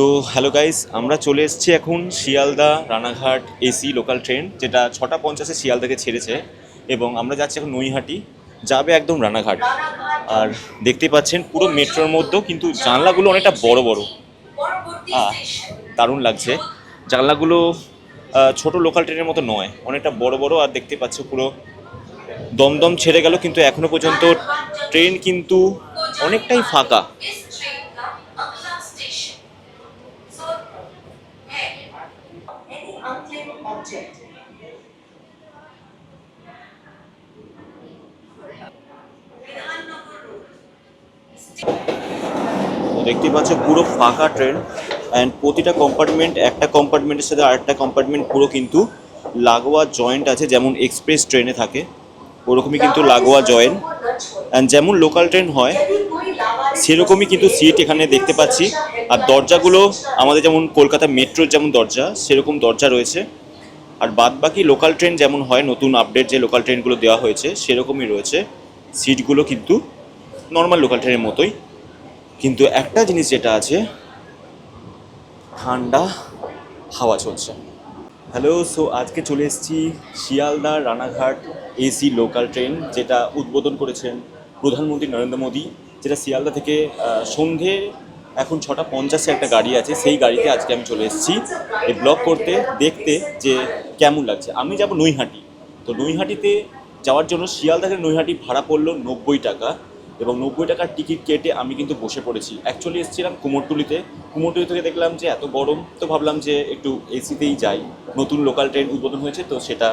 তো hello guys আমরা চলে এসেছি এখন Sealdah Ranaghat AC local train যেটা ছটা পঞ্চাশে শিয়ালদাকে ছেড়েছে এবং আমরা যাচ্ছি এখন নৈহাটি, যাবে একদম রানাঘাট। আর দেখতে পাচ্ছেন পুরো মেট্রোর মধ্যেও কিন্তু জানলাগুলো অনেকটা বড় বড়। দারুণ লাগছে। জানলাগুলো ছোট লোকাল ট্রেনের মতো নয়, অনেকটা বড় বড় আর দেখতে পাচ্ছ পুরো দমদম ছেড়ে গেল, কিন্তু এখনও পর্যন্ত ট্রেন কিন্তু অনেকটাই ফাঁকা। দেখতে পাচ্ছ, পুরো ফাঁকা ট্রেন অ্যান্ড প্রতিটা কম্পার্টমেন্ট একটা কম্পার্টমেন্টের সাথে আরেকটা কম্পার্টমেন্ট পুরো কিন্তু লাগোয়া জয়েন্ট আছে, যেমন এক্সপ্রেস ট্রেনে থাকে। ওরকমই কিন্তু লাগোয়া জয়েন্ট অ্যান্ড যেমন লোকাল ট্রেন হয়, সেরকমই কিন্তু সিট এখানে দেখতে পাচ্ছি। আর দরজাগুলো, আমাদের যেমন কলকাতা মেট্রোর যেমন দরজা, সেরকম দরজা রয়েছে। আর বাদ বাকি লোকাল ট্রেন যেমন হয়, নতুন আপডেট যে লোকাল ট্রেনগুলো দেওয়া হয়েছে, সেরকমই রয়েছে। সিটগুলো কিন্তু নর্মাল লোকাল ট্রেনের মতোই। কিন্তু একটা জিনিস যেটা আছে, ঠান্ডা হাওয়া চলছে। হ্যালো সো আজকে চলে এসেছি Sealdah Ranaghat AC local train যেটা উদ্বোধন করেছেন প্রধানমন্ত্রী নরেন্দ্র মোদী, যেটা শিয়ালদা থেকে সন্ধে এখন ছটা পঞ্চাশে একটা গাড়ি আছে, সেই গাড়িতে আজকে আমি চলে এসেছি। এই ব্লগ করতে, দেখতে যে কেমন লাগছে। আমি যাব নৈহাটি। তো নৈহাটিতে যাওয়ার জন্য শিয়ালদা থেকে নৈহাটি ভাড়া পড়ল নব্বই টাকা। এবং নব্বই টাকার টিকিট কেটে আমি কিন্তু বসে পড়েছি। অ্যাকচুয়ালি এসেছিলাম কুমোরটুলিতে। কুমোরটুলি থেকে দেখলাম যে এত গরম, তো ভাবলাম যে একটু এসিতেই যাই। নতুন লোকাল ট্রেন উদ্বোধন হয়েছে, তো সেটা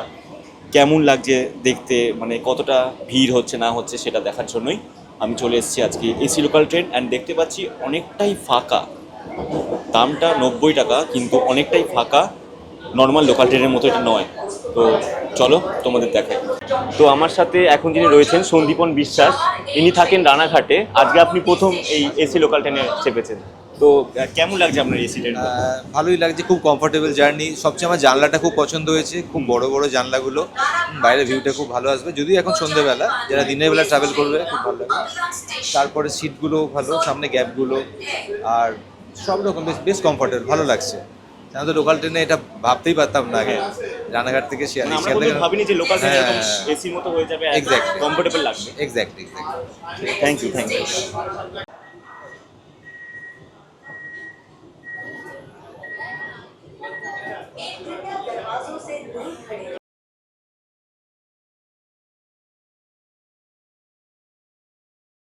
কেমন লাগছে দেখতে মানে কতটা ভিড় হচ্ছে, না হচ্ছে, সেটা দেখার জন্যই আমি চলে এসেছি আজকে এসি লোকাল ট্রেন অ্যান্ড দেখতে পাচ্ছি অনেকটাই ফাঁকা। দামটা নব্বই টাকা, কিন্তু অনেকটাই ফাঁকা। নর্মাল লোকাল ট্রেনের মতো এটা নয়। তো চলো তোমাদের দেখাই। তো আমার সাথে এখন যিনি রয়েছেন, সন্দীপন বিশ্বাস, ইনি থাকেন রানাঘাটে। আজকে আপনি প্রথম এই এসি লোকাল ট্রেনে চেপেছেন। তো কেমন লাগছে আপনার এসি ট্রেন ভালোই লাগছে, খুব কমফোর্টেবল জার্নি সবচেয়ে আমার জানলাটা খুব পছন্দ হয়েছে, খুব বড় বড় জানলাগুলো। বাইরের ভিউটা খুব ভালো আসবে। যদিও এখন সন্ধ্যেবেলা যারা দিনের বেলা ট্রাভেল করবে, খুব ভালো লাগবে। তারপরে সিটগুলো ভালো, সামনে গ্যাপগুলো আর সব রকম, বেশ বেশ কমফোর্টেবল ভালো লাগছে। তো লোকাল ট্রেনে এটা ভাবতেই পারতাম না আগে রানাঘাট থেকে শিয়ালি আমরা থেকে ভাবিনি যে লোকাল ট্রেন এরকম হ্যাঁ। এসির মতো হয়ে যাবে Exactly. কমফোর্টেবল লাগবে exactly exactly thank you thank you